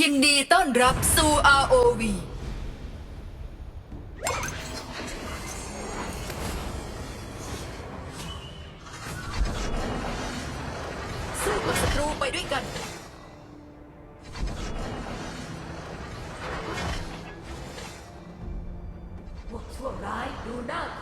ยินดีต้อนรับสู่ ROV สู้กับศัตรูไปด้วยกัน พวกชั่วร้ายดูหน้าคบกับพว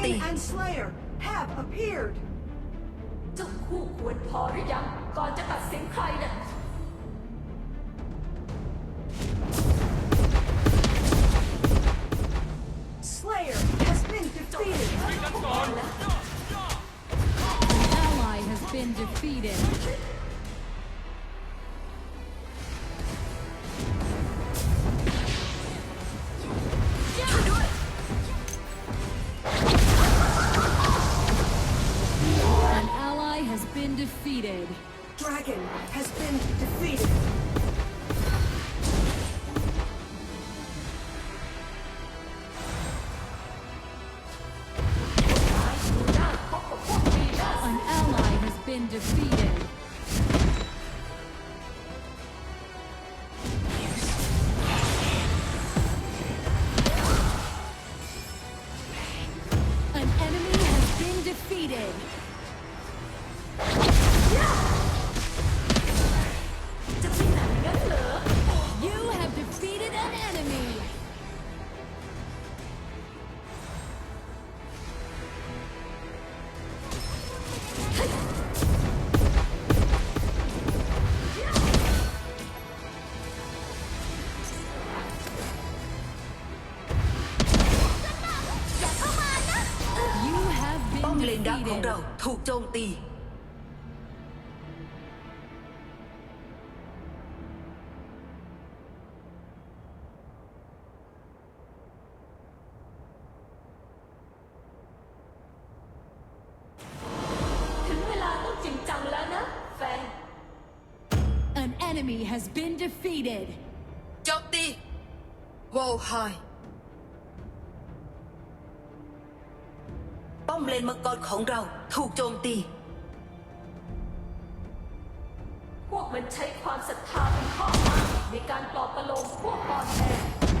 ตี Dragon and Slayer have appeared. เจ้าคู่ควรพอหรือยัง ก่อนจะตัดสินใครน่ะ Slayer has been defeated. Ally has been defeated. Has อม been เลนดักของ defeated. เราถูกโจมตี ถึงเวลาต้องจริงจังแล้วนะ แฟน An enemy has been defeated. โจมตีวอลไฮ เลนมังกรของเราถูกโจมตี พวกมันใช้ความศรัทธาเป็นข้ออ้างในการปลอบประโลมพวกอ่อนแอ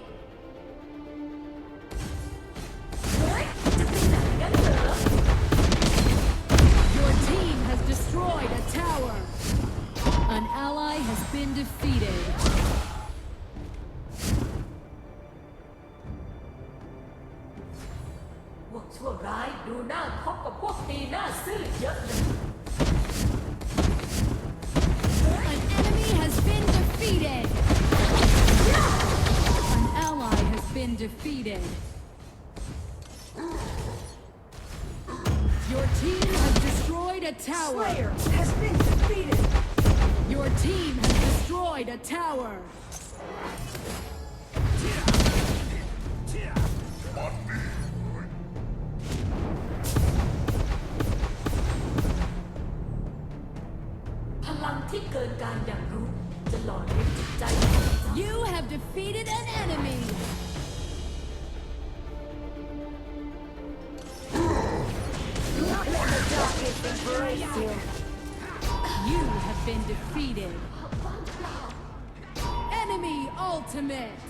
been defeated. เกินการอย่างรู้ จะหล่อเลี้ยงจิตใจของเรา You have defeated an enemy. You have been defeated. Enemy ultimate.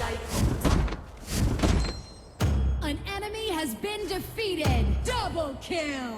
จ้า An enemy has been defeated. Double kill.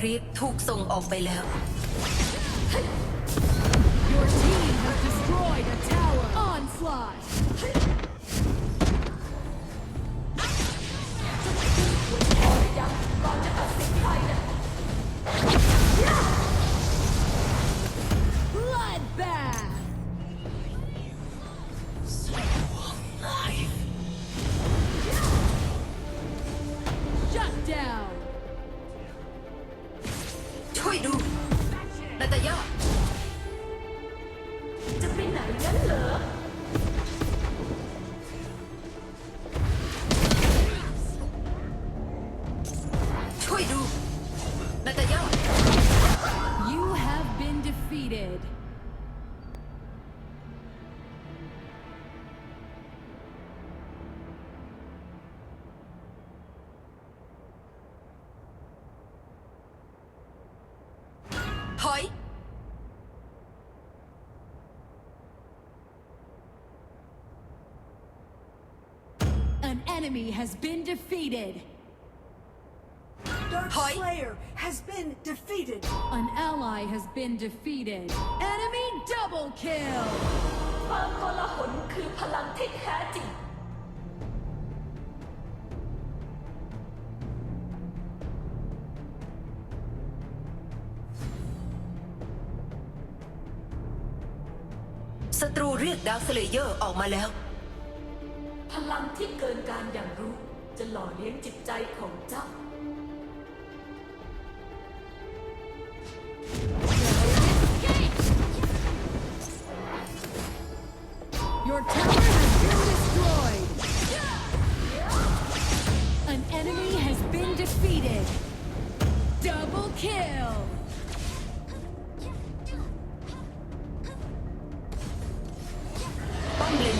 ครีปถูกส่งออกไปแล้ว Your team has destroyed a tower. Onslaught. ก่อนจะ enemy has been defeated. Dark Hi. Slayer has been defeated. An ally has been defeated. Enemy double kill. ความโกลาหลคือพลังที่แท้จริง ศัตรูเรียกดาวสเลเยอร์ออกมาแล้ว พลังที่เกินการอย่างรู้ จะหล่อเลี้ยงจิตใจของเจ้า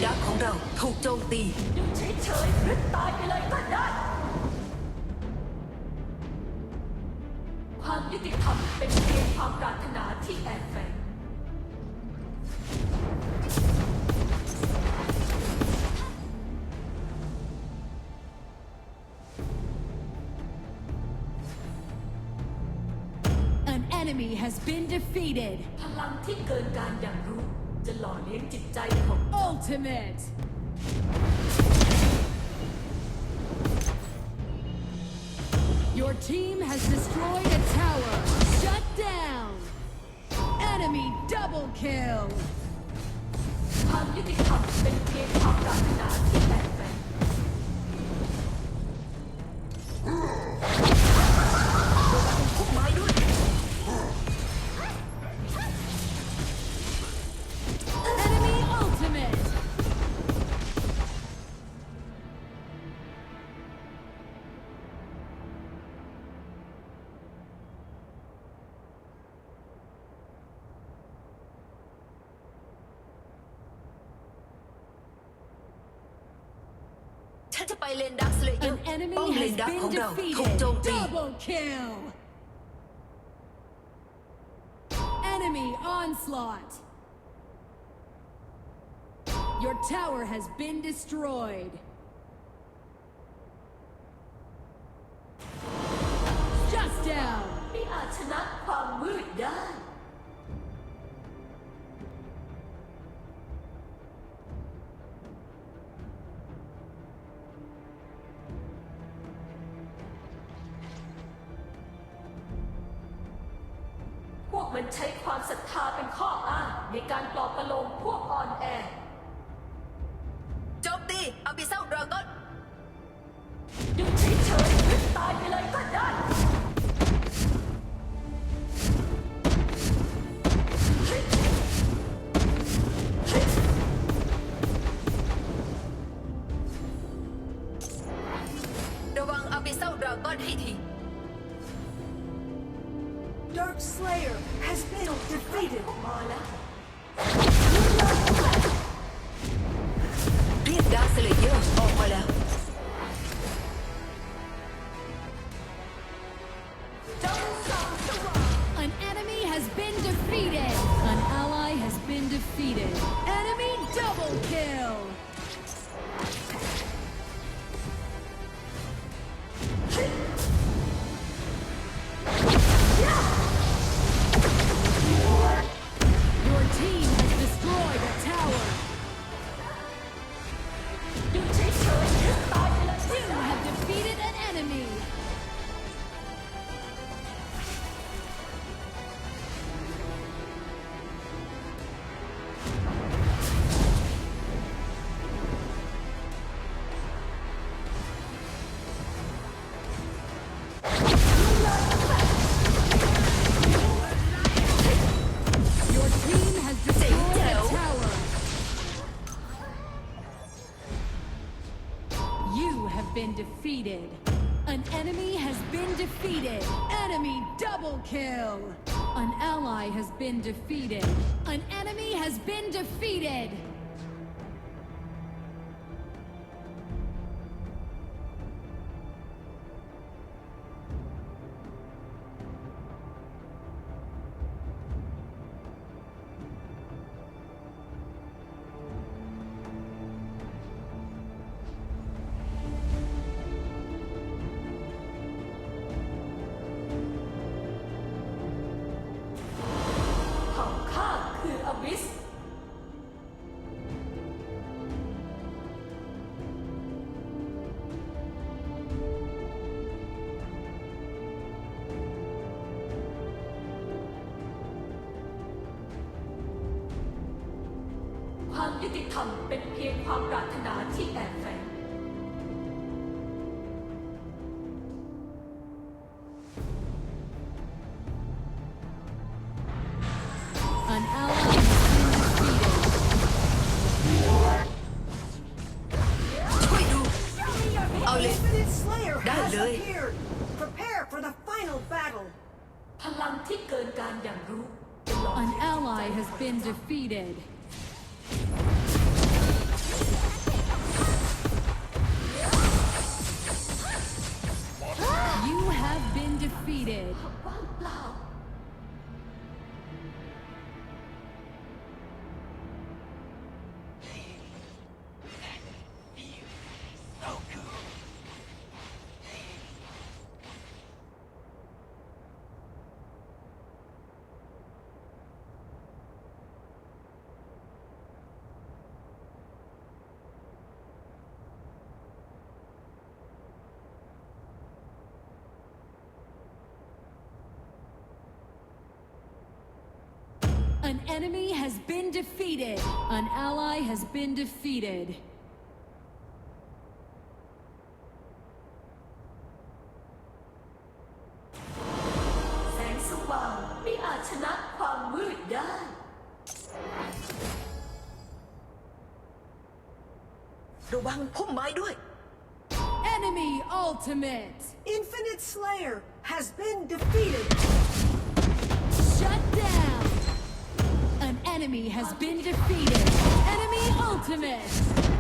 ป้อมเลนดักของของเราถูกโจมตีอยู่เฉยๆหรือตายไปเลยก็ได้ ความยุติธรรมเป็นเพียงความปรารถนาที่แอบแฝง An enemy has been defeated. พลังที่เกินการอย่างรู้ จะหล่อเลี้ยงจิตใจของ Ultimate. Your team has destroyed a tower. Shut down. Enemy double kill. ฉันจะไปเลนดักสเลเยอ An ร์ enemy ป้อมเลน has ดักของ been เราถูกโจม defeated. ตี Double kill. Enemy onslaught. Your tower has been destroyed. Defeated. An enemy has been defeated. Enemy double kill. An ally has been defeated. An enemy has been defeated. ။ ทำเป็นเพียงความปรารถนาที่แอบแฝงเอาเลยได้เลยพลังที่เกินการอย่างรู้ An ally has been defeated. An enemy has been defeated. An ally has been defeated. Enemy ultimate! Infinite Slayer has been defeated! Shut down! enemy has been defeated. Enemy ultimate.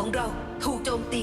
ของเราถูกโจมตี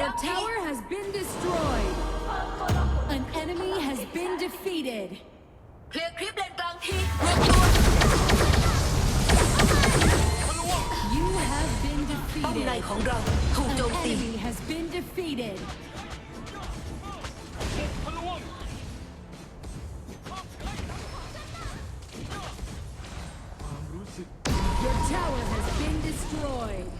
Your tower has been destroyed. An enemy has been defeated. เคลียร์คลิปเลนกลางทีรวมตัว You have been ป้อม defeated. ในของเราถูก An enemy has been defeated. Your tower has been destroyed.